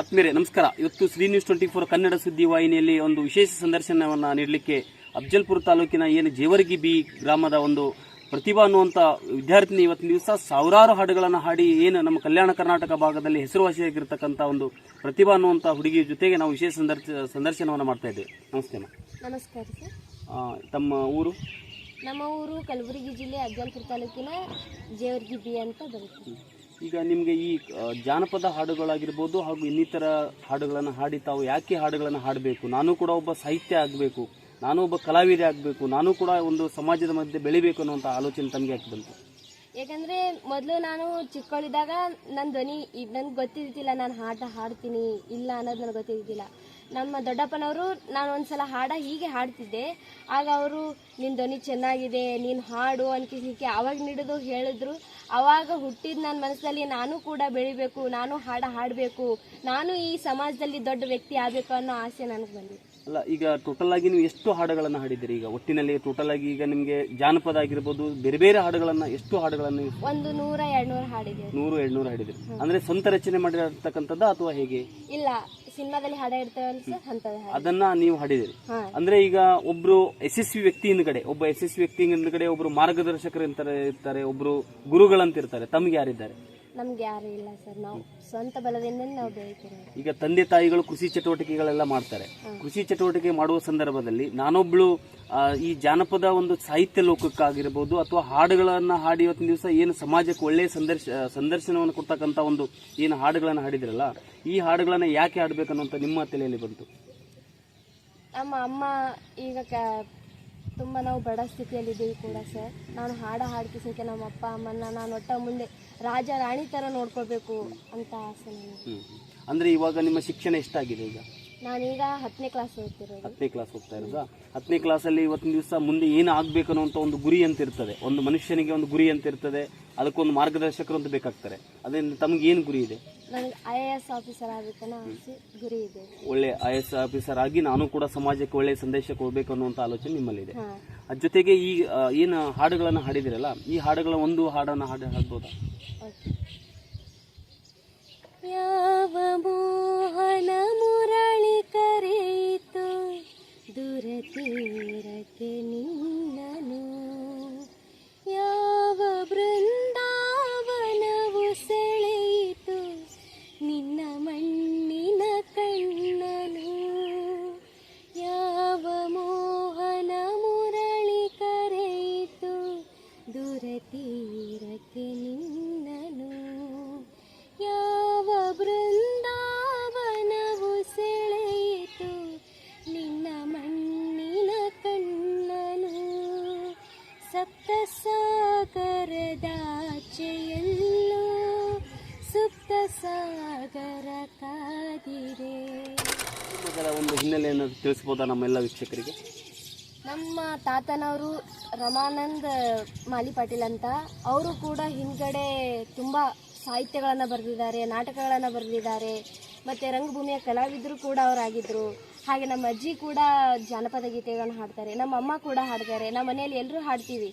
ಆತ್ಮೀಯರೇ ನಮಸ್ಕಾರ. ಇವತ್ತು Shri news twenty four Kannada ಸುದ್ದಿ ವಾಹಿನಿಯಲ್ಲಿ ಒಂದು ವಿಶೇಷ ಸಂದರ್ಶನವನ್ನು ನೀಡಲಿಕ್ಕೆ ಅಫ್ಜಲ್ಪುರ ತಾಲೂಕಿನ ಏನು ಜೇವರ್ಗಿ ಬಿ ಗ್ರಾಮದ ಒಂದು ಪ್ರತಿಭಾ ಅನ್ನುವಂಥ ವಿದ್ಯಾರ್ಥಿನಿ ಇವತ್ತಿನ ದಿವಸ ಸಾವಿರಾರು ಹಾಡುಗಳನ್ನು ಹಾಡಿ ಏನು ನಮ್ಮ ಕಲ್ಯಾಣ ಕರ್ನಾಟಕ ಭಾಗದಲ್ಲಿ ಹೆಸರುವಾಸಿಯಾಗಿರ್ತಕ್ಕಂಥ ಒಂದು ಪ್ರತಿಭಾ ಅನ್ನುವಂಥ ಹುಡುಗಿಯ ಜೊತೆಗೆ ನಾವು ವಿಶೇಷ ಸಂದರ್ಶ ಸಂದರ್ಶನವನ್ನು ಮಾಡ್ತಾ ಇದ್ದೇವೆ. ನಮಸ್ತೆ ಮ್ಯಾಮ್ ನಮಸ್ಕಾರ ಸರ್. ತಮ್ಮ ಊರು? ನಮ್ಮ ಊರು ಕಲಬುರಗಿ ಜಿಲ್ಲೆ ಅಫ್ಜಲ್ಪುರ ತಾಲೂಕಿನ ಜೇವರ್ಗಿ ಬಿ ಅಂತ ಬರುತ್ತೆ. ಈಗ ನಿಮಗೆ ಈ ಜಾನಪದ ಹಾಡುಗಳಾಗಿರ್ಬೋದು ಹಾಗೂ ಇನ್ನಿತರ ಹಾಡುಗಳನ್ನು ಹಾಡಿ ತಾವು ಯಾಕೆ ಹಾಡುಗಳನ್ನು ಹಾಡಬೇಕು? ನಾನು ಕೂಡ ಒಬ್ಬ ಸಾಹಿತ್ಯ ಆಗಬೇಕು, ನಾನು ಒಬ್ಬ ಕಲಾವಿದೆ ಆಗಬೇಕು, ನಾನು ಕೂಡ ಒಂದು ಸಮಾಜದ ಮಧ್ಯೆ ಬೆಳಿಬೇಕು ಅನ್ನುವಂಥ ಆಲೋಚನೆ ತಮಗೆ ಯಾಕೆ ಬಂತು? ಯಾಕಂದರೆ ಮೊದಲು ನಾನು ಚಿಕ್ಕವಳಿದ್ದಾಗ ನನ್ನ ಧ್ವನಿ, ಈಗ ನನಗೆ ಗೊತ್ತಿದ್ದಿಲ್ಲ ನಾನು ಹಾಟ ಹಾಡ್ತೀನಿ ಇಲ್ಲ ಅನ್ನೋದು ನನಗೆ ಗೊತ್ತಿದ್ದಿಲ್ಲ ನಮ್ಮ ದೊಡ್ಡಪ್ಪನವರು ನಾನು ಒಂದ್ಸಲ ಹಾಡ ಹೀಗೆ ಹಾಡ್ತಿದ್ದೆ. ಆಗ ಅವರು ನಿನ್ನ ಧ್ವನಿ ಚೆನ್ನಾಗಿದೆ ನೀನು ಹಾಡು ಅನ್ಕಿಸಿಕೆ ಅವಾಗ ಹಿಡಿದು ಹೇಳಿದ್ರು. ಅವಾಗ ಹುಟ್ಟಿದ ನನ್ನ ಮನಸ್ಸಲ್ಲಿ ನಾನು ಕೂಡ ಬೆಳಿಬೇಕು ನಾನು ಹಾಡ ಹಾಡಬೇಕು ನಾನು ಈ ಸಮಾಜದಲ್ಲಿ ದೊಡ್ಡ ವ್ಯಕ್ತಿ ಆಗಬೇಕು ಅನ್ನೋ ಆಸೆ ನನಗೆ ಬಂದಿದೆ ಅಲ್ಲ ಈಗ ಟೋಟಲ್ ಆಗಿ ನೀವು ಎಷ್ಟು ಹಾಡುಗಳನ್ನು ಹಾಡಿದ್ದೀರಿ? ಈಗ ಒಟ್ಟಿನಲ್ಲಿ ಟೋಟಲ್ ಆಗಿ ಈಗ ನಿಮಗೆ ಜಾನಪದ ಆಗಿರ್ಬೋದು ಬೇರೆ ಬೇರೆ ಹಾಡುಗಳನ್ನು ಎಷ್ಟು ಹಾಡುಗಳನ್ನು ಒಂದು ನೂರ ಎರಡು ನೂರು ಹಾಡಿದೆ ನೂರು ಎರಡ್ನೂರು ಹಾಡಿದ್ದೀರಿ. ಅಂದ್ರೆ ಸ್ವಂತ ರಚನೆ ಮಾಡಿರತಕ್ಕಂಥದ್ದು ಅಥವಾ ಹೇಗೆ? ಇಲ್ಲ ಸಿನಿಮಾದಲ್ಲಿ ಹಾಡ ಇರ್ತೇವಲ್ಲ ಸರ್ ಹಾಡು. ಅದನ್ನ ನೀವು ಹಾಡಿದಿರಿ. ಹಾ. ಅಂದ್ರೆ ಈಗ ಒಬ್ರು ಯಶಸ್ವಿ ವ್ಯಕ್ತಿ ಹಿಂದ್ಗಡೆ ಒಬ್ಬ ಯಶಸ್ವಿ ವ್ಯಕ್ತಿ ಹಿಂದ್ಗಡೆ ಒಬ್ರು ಮಾರ್ಗದರ್ಶಕರು ಇರ್ತಾರೆ ಇರ್ತಾರೆ ಒಬ್ರು ಗುರುಗಳಂತ ಇರ್ತಾರೆ ತಮ್ಗೆ ಯಾರಿದ್ದಾರೆ? ನಮ್ಗೆ ಯಾರು ಇಲ್ಲ ಸರ್. ನಾವು ಸ್ವಂತ ಬಲದಿಂದ ನಾವು ಬೆಳಿತೀವಿ. ಈಗ ತಂದೆ ತಾಯಿಗಳು ಕೃಷಿ ಚಟುವಟಿಕೆಗಳೆಲ್ಲ ಮಾಡ್ತಾರೆ. ಕೃಷಿ ಚಟುವಟಿಕೆ ಮಾಡುವ ಸಂದರ್ಭದಲ್ಲಿ ನಾನೊಬ್ಳು ಆ, ಈ ಜಾನಪದ ಒಂದು ಸಾಹಿತ್ಯ ಲೋಕಕ್ಕಾಗಿರ್ಬೋದು ಅಥವಾ ಹಾಡುಗಳನ್ನ ಹಾಡಿ ಇವತ್ತಿನ ದಿವಸ ಏನು ಸಮಾಜಕ್ಕೆ ಒಳ್ಳೆಯ ಸಂದರ್ಶ ಸಂದರ್ಶನವನ್ನು ಕೊಡ್ತಕ್ಕಂಥ ಒಂದು ಏನು ಹಾಡುಗಳನ್ನು ಹಾಡಿದ್ರಲ್ಲ ಈ ಹಾಡುಗಳನ್ನ ಯಾಕೆ ಹಾಡಬೇಕನ್ನುವಂಥ ನಿಮ್ಮ ತಲೆಯಲ್ಲಿ ಬಂತು? ನಮ್ಮ ಅಮ್ಮ ಈಗ ಕ ತುಂಬ ನಾವು ಬಡ ಸ್ಥಿತಿಯಲ್ಲಿದ್ದೀವಿ ಕೂಡ ಸರ್. ನಾನು ಹಾಡ ಹಾಡ್ಕಿಸೋಕೆ ನಮ್ಮ ಅಪ್ಪ ಅಮ್ಮನ್ನ ನಾನು ಒಟ್ಟ ಮುಂದೆ ರಾಜ ರಾಣಿ ಥರ ನೋಡ್ಕೋಬೇಕು ಅಂತ ಆಸೆ. ಅಂದ್ರೆ ಇವಾಗ ನಿಮ್ಮ ಶಿಕ್ಷಣ ಎಷ್ಟಾಗಿದೆ ಈಗ ನಾನೀಗ ಹತ್ತನೇ ಕ್ಲಾಸ್ ಓದ್ತಿರೋದು. ಹತ್ತನೇ ಕ್ಲಾಸ್ ಹೋಗ್ತಾ ಇರೋದಾ? ಹತ್ತನೇ ಕ್ಲಾಸಲ್ಲಿ ಇವತ್ತಿನ ದಿವಸ ಮುಂದೆ ಏನು ಆಗಬೇಕು ಅನ್ನೋಂಥ ಒಂದು ಗುರಿ ಅಂತ ಇರ್ತದೆ. ಒಂದು ಮನುಷ್ಯನಿಗೆ ಒಂದು ಗುರಿ ಅಂತ ಇರ್ತದೆ. ಅದಕ್ಕೊಂದು ಮಾರ್ಗದರ್ಶಕರು ಅಂತ ಬೇಕಾಗ್ತಾರೆ. ಅದರಿಂದ ತಮಗೆ ಏನು ಗುರಿ ಇದೆ? ನನಗೆ ಐ ಎ ಎಸ್ ಆಫೀಸರ್ ಆಗಬೇಕನ್ನೋ ಆಸೆ ಗುರಿ ಇದೆ. ಒಳ್ಳೆ ಐ ಎಸ್ ಆಫೀಸರ್ ಆಗಿ ನಾನು ಕೂಡ ಸಮಾಜಕ್ಕೆ ಒಳ್ಳೆ ಸಂದೇಶ ಕೊಡಬೇಕು ಅನ್ನುವಂಥ ಆಲೋಚನೆ ನಿಮ್ಮಲ್ಲಿದೆ. ಅದ್ರ ಜೊತೆಗೆ ಈ ಏನು ಹಾಡುಗಳನ್ನು ಹಾಡಿದಿರಲ್ಲ ಈ ಹಾಡುಗಳ ಒಂದು ಹಾಡನ್ನು ಹಾಡಿ ಹಾಡ್ಬೋದಾ? भो मुरळी करितु दूरतिरति ಸಪ್ತ ಸಾಗರದಾಚೆಯಲ್ಲೋ ಸುಪ್ತ ಸಾಗರ ಕಾದಿರೆ ಅದರ ಒಂದು ಹಿನ್ನೆಲೆಯನ್ನು ತಿಳಿಸ್ಬೋದಾ ನಮ್ಮೆಲ್ಲ ವೀಕ್ಷಕರಿಗೆ? ನಮ್ಮ ತಾತನವರು ರಮಾನಂದ್ ಮಾಲಿ ಪಾಟೀಲ್ ಅಂತ. ಅವರು ಕೂಡ ಹಿಂದ್ಗಡೆ ತುಂಬ ಸಾಹಿತ್ಯಗಳನ್ನು ಬರೆದಿದ್ದಾರೆ ನಾಟಕಗಳನ್ನು ಬರೆದಿದ್ದಾರೆ. ಮತ್ತು ರಂಗಭೂಮಿಯ ಕಲಾವಿದರು ಕೂಡ ಅವರಾಗಿದ್ದರು ಹಾಗೆ ನಮ್ಮ ಅಜ್ಜಿ ಕೂಡ ಜಾನಪದ ಗೀತೆಗಳನ್ನು ಹಾಡ್ತಾರೆ ನಮ್ಮ ಅಮ್ಮ ಕೂಡ ಹಾಡ್ತಾರೆ ನಮ್ಮ ಮನೆಯಲ್ಲಿ ಎಲ್ಲರೂ ಹಾಡ್ತೀವಿ.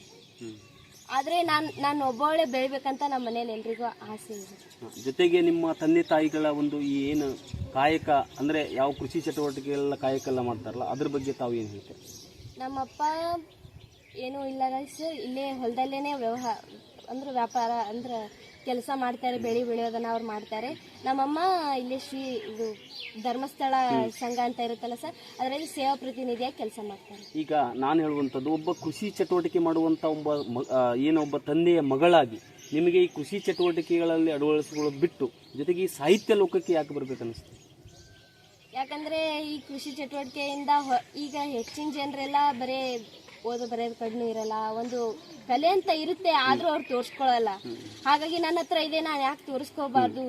ಆದ್ರೆ ನಾನು ನಾನು ಒಬ್ಬಳೇ ಬೆಳಿಬೇಕಂತ ನಮ್ಮ ಮನೇಲಿ ಎಲ್ರಿಗೂ ಆಸೆ ಇದೆ. ಜೊತೆಗೆ ನಿಮ್ಮ ತಂದೆ ತಾಯಿಗಳ ಒಂದು ಈ ಏನು ಕಾಯಕ ಅಂದ್ರೆ ಯಾವ ಕೃಷಿ ಚಟುವಟಿಕೆಗಳ ಕಾಯಕ ಎಲ್ಲ ಮಾಡ್ತಾರಲ್ಲ ಅದ್ರ ಬಗ್ಗೆ ತಾವು ಏನು ಹೇಳ್ತೀರಿ? ನಮ್ಮಪ್ಪ ಏನೂ ಇಲ್ಲ ಸರ್ ಇಲ್ಲೇ ಹೊಲದಲ್ಲೇ ವ್ಯವಹಾರ ಅಂದ್ರೆ ವ್ಯಾಪಾರ ಅಂದ್ರೆ ಕೆಲಸ ಮಾಡ್ತಾರೆ ಬೆಳೆ ಬೆಳೆಯೋದನ್ನ ಅವ್ರು ಮಾಡ್ತಾರೆ. ನಮ್ಮಮ್ಮ ಇಲ್ಲಿ ಶ್ರೀ ಇದು ಧರ್ಮಸ್ಥಳ ಸಂಘ ಅಂತ ಇರುತ್ತಲ್ಲ ಸರ್ ಅದರಲ್ಲಿ ಸೇವಾ ಪ್ರತಿನಿಧಿಯಾಗಿ ಕೆಲಸ ಮಾಡ್ತಾರೆ. ಈಗ ನಾನು ಹೇಳುವಂಥದ್ದು ಒಬ್ಬ ಕೃಷಿ ಚಟುವಟಿಕೆ ಮಾಡುವಂಥ ಒಬ್ಬ ಏನೊಬ್ಬ ಆ, ಏನು ಒಬ್ಬ ತಂದೆಯ ಮಗಳಾಗಿ ನಿಮಗೆ ಈ ಕೃಷಿ ಚಟುವಟಿಕೆಗಳಲ್ಲಿ ಅಳವಡಿಸಿಕೊಳ್ಳೋದು ಬಿಟ್ಟು ಜೊತೆಗೆ ಈ ಸಾಹಿತ್ಯ ಲೋಕಕ್ಕೆ ಯಾಕೆ ಬರ್ಬೇಕನ್ನಿಸ್ತು? ಯಾಕಂದ್ರೆ ಈ ಕೃಷಿ ಚಟುವಟಿಕೆಯಿಂದ ಈಗ ಹೆಚ್ಚಿನ ಜನರೆಲ್ಲ ಬರೇ ಓದು ಬರೆಯೋದು ಕಡಿಮೆ ಇರಲ್ಲ, ಒಂದು ಕಲೆ ಅಂತ ಇರುತ್ತೆ, ಆದ್ರೂ ಅವ್ರು ತೋರಿಸ್ಕೊಳ್ಳಲ್ಲ ಹಾಗಾಗಿ ನನ್ನ ಹತ್ರ ಇದೆ, ನಾನು ಯಾಕೆ ತೋರಿಸ್ಕೋಬಾರ್ದು?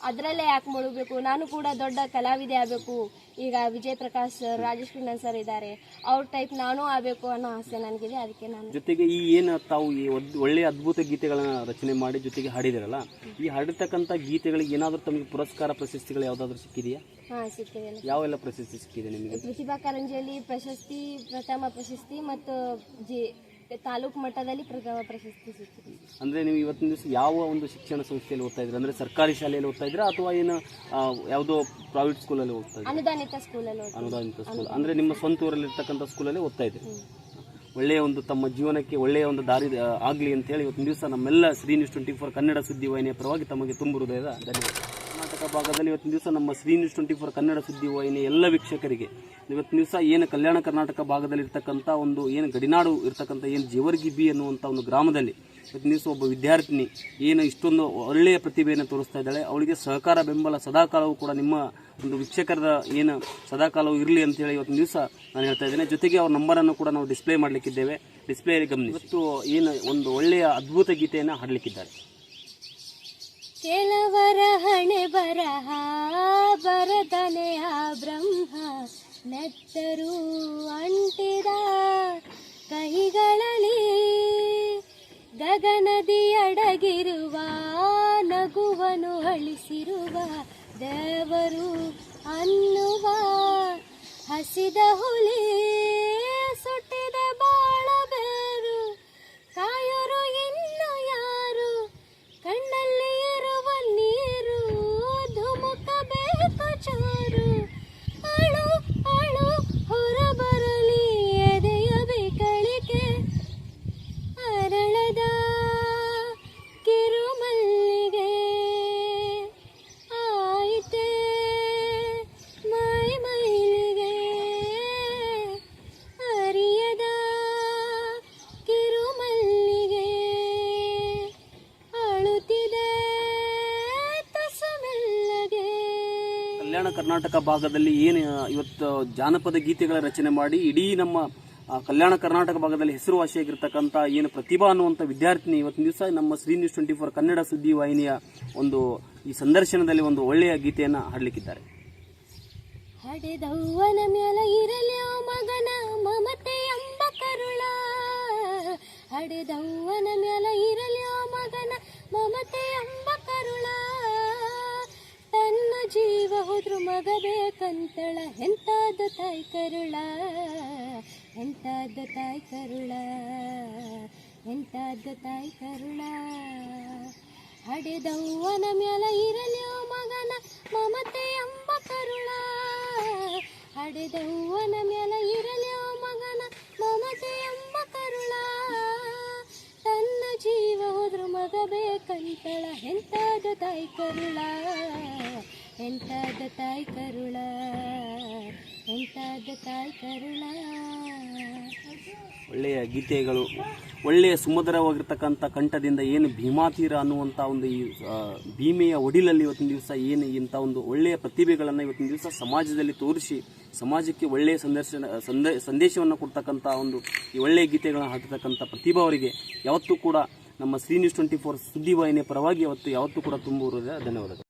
ಅದರಲ್ಲೇ ಯಾಕೆ ಮುಳುಗಬೇಕು? ನಾನು ಕೂಡ ದೊಡ್ಡ ಕಲಾವಿದೆ ಆಗಬೇಕು. ಈಗ ವಿಜಯ್ ಪ್ರಕಾಶ್ ಸರ್ ರಾಜೇಶ್ ಕೃಷ್ಣನ್ ಸರ್ ಇದ್ದಾರೆ. ಅವ್ರ ಟೈಪ್ ನಾನು ಆಗಬೇಕು ಅನ್ನೋ ಆಸೆ ನನಗಿದೆ. ಅದಕ್ಕೆ ನಾನು ಜೊತೆಗೆ ಈ ಏನು ತಾವು ಈ ಒಳ್ಳೆಯ ಅದ್ಭುತ ಗೀತೆಗಳನ್ನ ರಚನೆ ಮಾಡಿ ಜೊತೆಗೆ ಹಾಡಿದಿರಲ್ಲ ಈ ಹಾಡಿರ್ತಕ್ಕಂಥ ಗೀತೆಗಳಿಗೆ ಏನಾದರೂ ತಮಗೆ ಪುರಸ್ಕಾರ ಪ್ರಶಸ್ತಿಗಳು ಯಾವುದಾದ್ರೂ ಸಿಕ್ಕಿದೆಯಾ? ಹಾಂ ಸಿಕ್ಕಿದೆ ಯಾವೆಲ್ಲ ಪ್ರಶಸ್ತಿ ಸಿಕ್ಕಿದೆ ನಿಮಗೆ? ಪ್ರತಿಭಾ ಕಾರಂಜಿಯಲ್ಲಿ ಪ್ರಶಸ್ತಿ ಪ್ರಥಮ ಪ್ರಶಸ್ತಿ ಮತ್ತು ಜಿ ತಾಲೂಕು ಮಟ್ಟದಲ್ಲಿ ಪ್ರಥಮ ಪ್ರಶಸ್ತಿ ಸಿಕ್ಕಿದೆ. ಅಂದ್ರೆ ನೀವು ಇವತ್ತಿನ ದಿವಸ ಯಾವ ಒಂದು ಶಿಕ್ಷಣ ಸಂಸ್ಥೆಯಲ್ಲಿ ಓದ್ತಾ ಇದ್ರೆ ಅಂದ್ರೆ ಸರ್ಕಾರಿ ಶಾಲೆಯಲ್ಲಿ ಓದ್ತಾ ಇದ್ರೆ ಅಥವಾ ಏನು ಯಾವುದೋ ಪ್ರೈವೇಟ್ ಸ್ಕೂಲಲ್ಲಿ ಓದ್ತಾ ಇದ್ರೆ ಅನುದಾನಿತ ಸ್ಕೂಲಲ್ಲಿ ಅಲ್ಲಿ ಅನುದಾನಿತ ಸ್ಕೂಲ್ ಅಂದ್ರೆ ನಿಮ್ಮ ಸ್ವಂತ ಊರಲ್ಲಿ ಇರ್ತಕ್ಕಂಥ ಸ್ಕೂಲಲ್ಲಿ ಓದ್ತಾ ಇದ್ರಿ ಒಳ್ಳೆಯ ಒಂದು ತಮ್ಮ ಜೀವನಕ್ಕೆ ಒಳ್ಳೆಯ ಒಂದು ದಾರಿ ಆಗಲಿ ಆಗ್ಲಿ ಅಂತ ಹೇಳಿ ಇವತ್ತಿನ ದಿವಸ ನಮ್ಮೆಲ್ಲ Shri news twenty four Kannada ಸುದ್ದಿ ವಾಹಿನಿಯ ಪರವಾಗಿ ತಮಗೆ ತುಂಬ ಹೃದಯದ ಧನ್ಯವಾದ ಭಾಗದಲ್ಲಿ ಇವತ್ತಿನ ದಿವಸ ನಮ್ಮ Shri news twenty four Kannada ಸುದ್ದಿ ವಾಹಿನಿ ಎಲ್ಲ ವೀಕ್ಷಕರಿಗೆ. ಇವತ್ತಿನ ದಿವಸ ಏನು ಕಲ್ಯಾಣ ಕರ್ನಾಟಕ ಭಾಗದಲ್ಲಿ ಇರ್ತಕ್ಕಂಥ ಒಂದು ಏನು ಗಡಿನಾಡು ಇರ್ತಕ್ಕಂಥ ಏನು ಜೇವರ್ಗಿ ಬಿ ಅನ್ನುವಂಥ ಒಂದು ಗ್ರಾಮದಲ್ಲಿ ಇವತ್ತಿನ ದಿವಸ ಒಬ್ಬ ವಿದ್ಯಾರ್ಥಿನಿ ಏನು ಇಷ್ಟೊಂದು ಒಳ್ಳೆಯ ಪ್ರತಿಭೆಯನ್ನು ತೋರಿಸ್ತಾ ಇದ್ದಾಳೆ. ಅವಳಿಗೆ ಸಹಕಾರ, ಬೆಂಬಲ, ಸದಾಕಾಲವೂ ಕೂಡ ನಿಮ್ಮ ಒಂದು ವೀಕ್ಷಕರದ ಏನು ಸದಾಕಾಲವೂ ಇರಲಿ ಅಂತ ಹೇಳಿ ಇವತ್ತಿನ ದಿವಸ ನಾನು ಹೇಳ್ತಾ ಇದ್ದೇನೆ. ಜೊತೆಗೆ ಅವ್ರ ನಂಬರನ್ನು ಕೂಡ ನಾವು ಡಿಸ್ಪ್ಲೇ ಮಾಡಲಿಕ್ಕಿದ್ದೇವೆ. ಡಿಸ್ಪ್ಲೇ ಗಮನಿಸಿ. ಇವತ್ತು ಏನು ಒಂದು ಒಳ್ಳೆಯ ಅದ್ಭುತ ಗೀತೆಯನ್ನು ಹಾಡಲಿಕ್ಕಿದ್ದಾರೆ. ಕೆಲವರ ಹಣೆ ಬರಹ ಆ ಬ್ರಹ್ಮ, ನೆತ್ತರು ಅಂಟಿದ ಕೈಗಳಲ್ಲಿ ಗಗನದಿಯಡಗಿರುವ ನಗುವನು ಅಳಿಸಿರುವ, ದೇವರು ಅನ್ನುವ ಹಸಿದ ಹುಲಿ. ಕಲ್ಯಾಣ ಕರ್ನಾಟಕ ಭಾಗದಲ್ಲಿ ಏನು ಇವತ್ತು ಜಾನಪದ ಗೀತೆಗಳ ರಚನೆ ಮಾಡಿ ಇಡೀ ನಮ್ಮ ಕಲ್ಯಾಣ ಕರ್ನಾಟಕ ಭಾಗದಲ್ಲಿ ಹೆಸರುವಾಸಿಯಾಗಿರ್ತಕ್ಕಂಥ ಏನು ಪ್ರತಿಭಾ ಅನ್ನುವಂಥ ವಿದ್ಯಾರ್ಥಿನಿ ಇವತ್ತಿನ ದಿವಸ ನಮ್ಮ Shri news twenty four Kannada ಸುದ್ದಿ ವಾಹಿನಿಯ ಒಂದು ಈ ಸಂದರ್ಶನದಲ್ಲಿ ಒಂದು ಒಳ್ಳೆಯ ಗೀತೆಯನ್ನು ಹಾಡಲಿಕ್ಕಿದ್ದಾರೆ. ಹಡೆದವ್ವನ ಮ್ಯಾಲ ಇರಲ್ಯೋ ಮಗನ ಮಮತೆ ಎಂಬ ಕರುಳ. ತನ್ನ ಜೀವ ಹೋದ್ರು ಮಗ ಬೇಕಂತಳ ಎಂತಾದ ತಾಯಿ ಕರುಳ, ಎಂತಾದ ತಾಯಿ ಕರುಳ, ಎಂತಾದ ತಾಯಿ ಕರುಳ. ಹಡೆದವ್ವನ ಮ್ಯಾಲ ಇರಲ್ಯೋ ಮಗನ ಮಮತೆ ಎಂಬ ಕರುಳ. ಹಡೆದವ್ವನ ಮ್ಯಾಲ ಇರಲ್ಯೋ ಮಗನ ಮಮತೆ ಎಂಬ ಕರುಳ. ಹೋದ್ರು ಮಗ ಬೇಕಂತಳ ಎಂತಾದ ತಾಯಿ ಕರುಳ, ಎಂತಾದ ತಾಯಿ ಕರುಳ, ಎಂತಾದ ತಾಯಿ ಕರುಳ. ಒಳ್ಳೆಯ ಗೀತೆಗಳು, ಒಳ್ಳೆಯ ಸುಮಧುರವಾಗಿರ್ತಕ್ಕಂಥ ಕಂಠದಿಂದ ಏನು ಭೀಮಾತೀರ ಅನ್ನುವಂಥ ಒಂದು ಈ ಭೀಮೆಯ ಒಡಿಲಲ್ಲಿ ಇವತ್ತಿನ ದಿವಸ ಏನು ಇಂಥ ಒಂದು ಒಳ್ಳೆಯ ಪ್ರತಿಭೆಗಳನ್ನು ಇವತ್ತಿನ ದಿವಸ ಸಮಾಜದಲ್ಲಿ ತೋರಿಸಿ, ಸಮಾಜಕ್ಕೆ ಒಳ್ಳೆಯ ಸಂದರ್ಶನ, ಸಂದೇ, ಸಂದೇಶವನ್ನು ಕೊಡ್ತಕ್ಕಂಥ ಒಂದು ಈ ಒಳ್ಳೆಯ ಗೀತೆಗಳನ್ನು ಹಾಕಿರ್ತಕ್ಕಂಥ ಪ್ರತಿಭಾ ಅವರಿಗೆ, ಯಾವತ್ತೂ ಕೂಡ ನಮ್ಮ ಸಿ ನ್ಯೂಸ್ ಟ್ವೆಂಟಿ ಫೋರ್ ಸುದ್ದಿವಾಹಿನಿಯ ಪರವಾಗಿ ಅವತ್ತು ಯಾವತ್ತೂ ಕೂಡ ತುಂಬುವುದೇ ಧನ್ಯವಾದಗಳು.